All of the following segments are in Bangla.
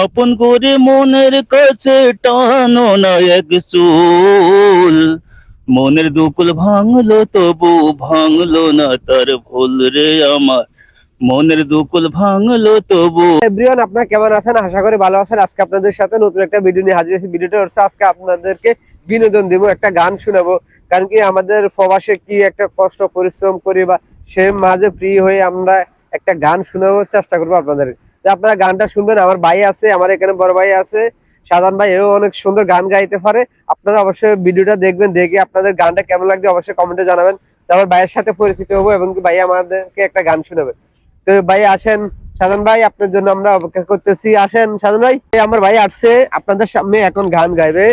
আপন করে মনের কাছে টানো না এক চুল। মনের দুকুল ভাঙলো, তবু ভাঙলো না তার ভুল রে আমার। মনের দুকুল ভাঙলো, তবু এভরিওয়ান, আপনারা কেমন আছেন? আশা করি ভালো আছেন। আজকে আপনাদের সাথে নতুন একটা ভিডিও নিয়ে হাজির হয়েছি। ভিডিওটা হচ্ছে আজকে আপনাদেরকে বিনোদন দিব, একটা গান শোনাবো। কারণ কি আমাদের প্রবাসে কি একটা কষ্ট, পরিশ্রম করি বা সে মাঝে ফ্রি হয়ে আমরা একটা গান শোনানোর চেষ্টা করব আপনাদের। যে আপনারা গানটা শুনবেন আমার ভাই আছে আমার এখানে বড় ভাই আছে সাধারণ ভাই এও অনেক সুন্দর গান গাইতে পারে। আপনারা অবশ্যই ভিডিওটা দেখবেন দেখে আপনাদের গানটা কেমন লাগছে অবশ্যই কমেন্টে জানাবেন। আমার ভাইয়ের সাথে পরিচিত হব এবং কি ভাই আমাদেরকে একটা গান শোনাবে। তো ভাই আসেন। সাধন ভাই আপনার জন্য আমরা অপেক্ষা করতেছি। আসেন সাধন ভাই। আমার ভাই আসছে আপনাদের সামনে এখন গান গাইবে।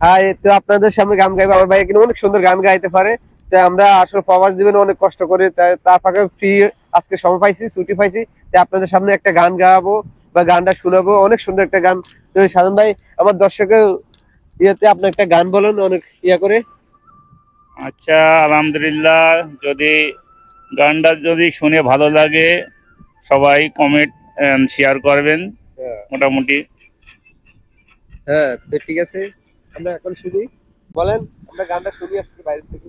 হাই। তো আপনাদের সামনে গান গাইবে। আমার ভাই কিন্তু অনেক সুন্দর গান গাইতে পারে। তো আমরা আসলে প্রবাস জীবনে অনেক কষ্ট করে তার ফাঁকে ফ্রি আজকে সময় পাইছি ছুটি পাইছি। তো আপনাদের সামনে একটা গান গাবো বা গানটা শোনাবো। অনেক সুন্দর একটা গান। তো সাধন ভাই আমার দর্শকের ইয়েতে আপনি একটা গান বলেন অনেক ইয়া করে। আচ্ছা আলহামদুলিল্লাহ যদি গানটা যদি শুনে ভালো লাগে সবাই কমেন্ট শেয়ার করবেন। মোটামুটি। হ্যাঁ ঠিক আছে। আমরা এখন শুনি। বলেন আমরা গানটা শুনি আসছি বাইরে থেকে।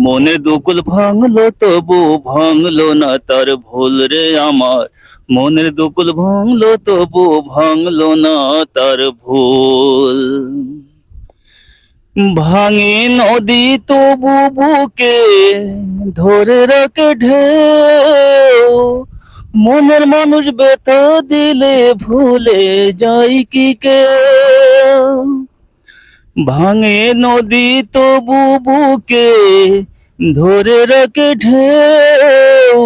মনে দুকুল ভাঙলো, তবু ভাঙলো না তার ভুল রে আমার। মনের দুকুল ভাঙলো, তবু ভাঙলো না তার ভুল। ভাঙে নদী, তবু বুকে ধরে রাখে ঢেউ। মনের মানুষ ব্যথা দিলে ভুলে যাই কি কেউ। ভাঙে নদী, তবু বুকে ধরে রাখে ঢেউ,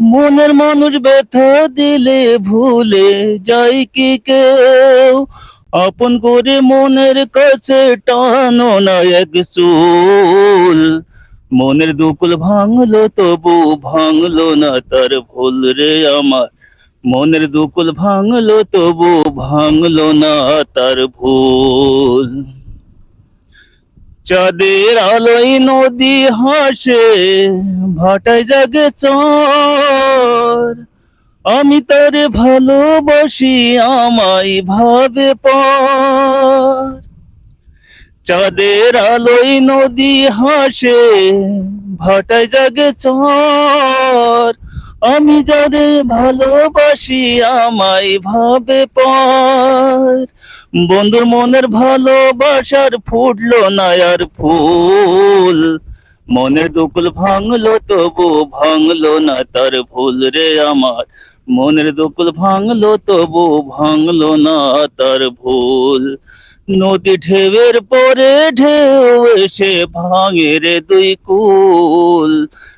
মনের মানুষ ব্যথা দিলে ভুলে যাই কি কেউ। আপন করে মনের কাছে টানো না এক চুল। মনের দুকুল ভাঙলো, তবু ভাঙলো না তার ভুল রে আমার। মনের দুকুল ভাঙলো, তবু ভাঙলো না তার ভুল। চাঁদের আলোয় নদী হাসে, ভাটায় জাগে চর। আমি তারে ভালোবাসি, আমায় ভাবে পর। চাঁদের আলোয় নদী হাসে, ভাটায় জাগে চর। আমি যারে ভালোবাসি, আমায় ভাবে পর। বন্ধুর মনের ভালোবাসার ফুটলো না আর ফুল। মনের দুকুল ভাঙলো, তবু ভাঙলো না তার ভুল রে আমার। মনের দুকুল ভাঙলো, তবু ভাঙলো না তার ভুল। নদী ঢেউয়ের পরে ঢেউ এসে ভাঙে রে দুই কুল।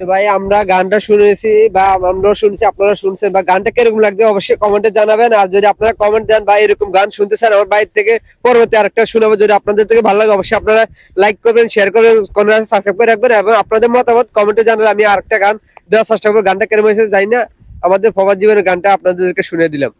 ভাই, আমরা গানটা শুনেছি বা আমরাও শুনছি আপনারা শুনছেন বা গানটা কীরকম লাগছে অবশ্যই কমেন্টে জানাবেন। আর যদি আপনারা কমেন্ট দেন বা এরকম গান শুনতে চান আমার বাইরে থেকে, পরবর্তী আরেকটা শোনাবো। যদি আপনাদের থেকে ভালো লাগে, অবশ্যই আপনারা লাইক করবেন শেয়ার করবেন কোনো সাবস্ক্রাইব করে রাখবেন এবং আপনাদের মতামত কমেন্টে জানালে আমি আরেকটা গান দেওয়ার চেষ্টা করব। গানটা কেরম হয়েছে জানি না। আমাদের প্রবাদ জীবনের গানটা আপনাদেরকে শুনে দিলাম।